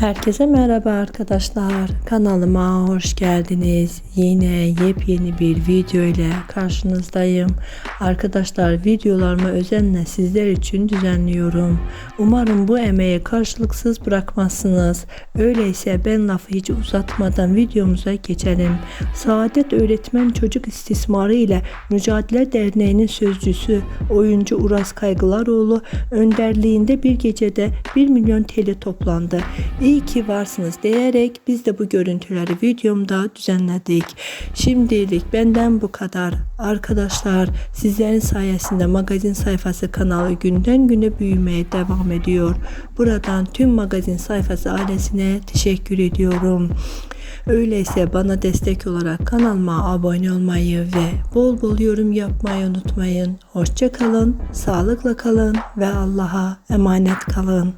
Herkese merhaba arkadaşlar. Kanalıma hoş geldiniz. Yine yepyeni bir video ile karşınızdayım. Arkadaşlar videolarımı özenle sizler için düzenliyorum. Umarım bu emeği karşılıksız bırakmazsınız. Öyleyse ben lafı hiç uzatmadan videomuza geçelim. Saadet Öğretmen Çocuk İstismarı ile Mücadele Derneği'nin sözcüsü oyuncu Uras Kaygılaroğlu önderliğinde bir gecede 1 milyon TL toplandı. İyi ki varsınız diyerek biz de bu görüntüleri videomda düzenledik. Şimdilik benden bu kadar. Arkadaşlar sizlerin sayesinde magazin sayfası kanalı günden güne büyümeye devam ediyor. Buradan tüm magazin sayfası ailesine teşekkür ediyorum. Öyleyse bana destek olarak kanalıma abone olmayı ve bol bol yorum yapmayı unutmayın. Hoşça kalın, sağlıkla kalın ve Allah'a emanet kalın.